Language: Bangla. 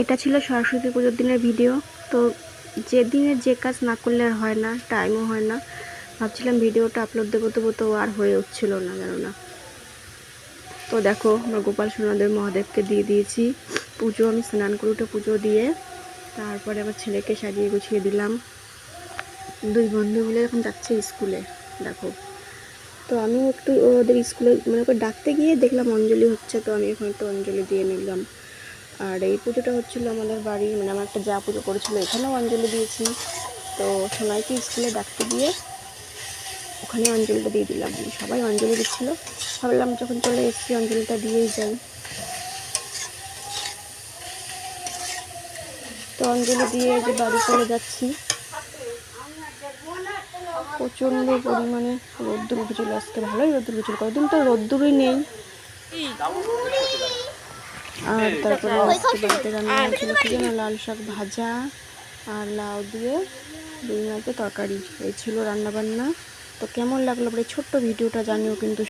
এটা ছিল সরস্বতী পুজোর দিনের ভিডিও তো যে দিনের যে কাজ না করলে আর হয় না টাইমও হয় না, ভাবছিলাম ভিডিওটা আপলোড দেবো দেবো তো আর হয়ে উঠছিল না যেন না। তো দেখো, আমরা গোপাল সোনাদেব মহাদেবকে দিয়ে দিয়েছি পুজো। আমি স্নান করে উঠে পুজো দিয়ে তারপরে আমার ছেলেকে সাজিয়ে গুছিয়ে দিলাম। দুই বন্ধু মিলে এখন যাচ্ছে স্কুলে, দেখো। তো আমি একটু ওদের স্কুলে মানে ওকে ডাকতে গিয়ে দেখলাম অঞ্জলি হচ্ছে, তো আমি এখন একটু অঞ্জলি দিয়ে নিলাম। আর এই পুজোটা হচ্ছিল আমাদের বাড়ি মানে আমার একটা যা পুজো করেছিল এখানেও অঞ্জলি দিয়েছি। তো সোনাইকে স্কুলে ডাকতে গিয়ে ওখানে অঞ্জলিটা দিয়ে দিলাম। সবাই অঞ্জলি দিচ্ছিল। ভাবলাম যখন চলে এসেছি অঞ্জলিটা দিয়েই যাই। তো অঞ্জলি দিয়ে যে বাড়ি চলে যাচ্ছি। প্রচণ্ড পরিমাণে রোদ্দুর উঠেছিল। আজকে ভালোই রোদ্দুর উঠেছিল। কদিন তো রোদ্দুরই নেই। আর তারপরে আজকে বাড়িতে রান্না হয়েছিল কি যেন লাল শাক ভাজা আর লাউ দিয়ে রুই তরকারি। এই ছিল রান্নাবান্না। তো কেমন লাগল পরে ছোট্ট ভিডিওটা জানিও কিন্তু